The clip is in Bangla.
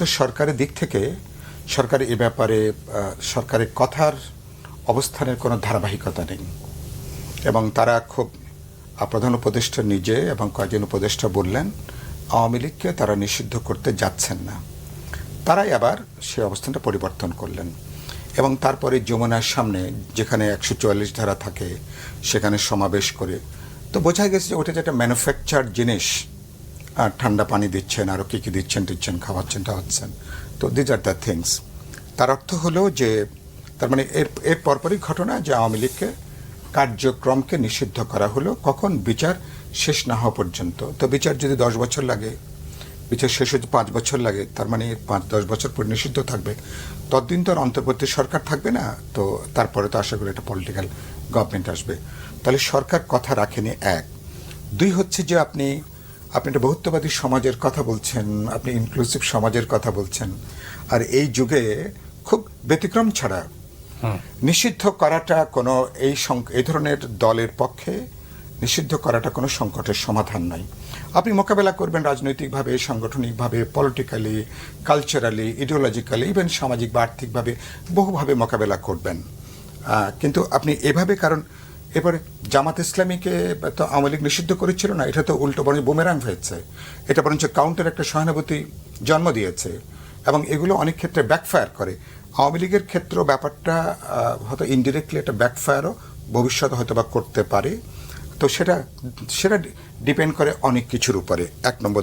প্রথমত সরকারের দিক থেকে সরকার এ ব্যাপারে সরকারের কথার অবস্থানের কোনো ধারাবাহিকতা নেই। এবং তারা খুব প্রধান উপদেষ্টা নিজে এবং কয়েকজন উপদেষ্টা বললেন, আওয়ামী লীগকে তারা নিষিদ্ধ করতে যাচ্ছেন না। তারাই আবার সে অবস্থানটা পরিবর্তন করলেন। এবং তারপরে যমুনার সামনে যেখানে একশো চুয়াল্লিশ ধারা থাকে, সেখানে সমাবেশ করে। তো বোঝা গেছে যে ওটা যেটা ম্যানুফ্যাকচার জিনিস আর ঠান্ডা পানি দিচ্ছেন আরও কী কী দিচ্ছেন দিচ্ছেন, খাওয়াচ্ছেন টাওয়াচ্ছেন তো দিজ আর দ্য থিংস তার অর্থ হলো যে, তার মানে এর এর পরপরই ঘটনা যে আওয়ামী লীগকে কার্যক্রমকে নিষিদ্ধ করা হলো, কখন বিচার শেষ না হওয়া পর্যন্ত। তো বিচার যদি দশ বছর লাগে, বিচার শেষ হতে পাঁচ বছর লাগে, তার মানে পাঁচ, দশ বছর পর নিষিদ্ধ থাকবে। ততদিন তো আর অন্তর্বর্তী সরকার থাকবে না, তো তারপরে তো আশা করি একটা পলিটিক্যাল গভর্নমেন্ট আসবে। তাহলে সরকার কথা রাখেনি, এক। দুই হচ্ছে যে আপনি আপনি একটা বহুত্ববাদী সমাজের কথা বলছেন আপনি ইনক্লুসিভ সমাজের কথা বলছেন। আর এই যুগে খুব ব্যতিক্রম ছাড়া নিষিদ্ধ করাটা কোনো এই এই ধরনের দলের পক্ষে নিষিদ্ধ করাটা কোনো সংকটের সমাধান নয় আপনি মোকাবেলা করবেন রাজনৈতিকভাবে সাংগঠনিকভাবে পলিটিক্যালি কালচারালি ইডিওলজিক্যালি ইভেন সামাজিক বা আর্থিকভাবে বহুভাবে মোকাবেলা করবেন। কিন্তু আপনি এভাবে কারণ এবারে জামাত ইসলামীকে তো আওয়ামী লীগ নিষিদ্ধ করেছিল না, এটা তো উল্টো বরঞ্চ বুমেরাং হয়েছে। এটা বরঞ্চ কাউন্টার একটা সহানুভূতি জন্ম দিয়েছে এবং এগুলো অনেক ক্ষেত্রে ব্যাকফায়ার করে। আওয়ামী লীগের ক্ষেত্র ব্যাপারটা হয়তো ইনডিরেক্টলি একটা ব্যাকফায়ারও ভবিষ্যতে হয়তো বা করতে পারে। তো সেটা সেটা ডিপেন্ড করে অনেক কিছুর উপরে। এক নম্বর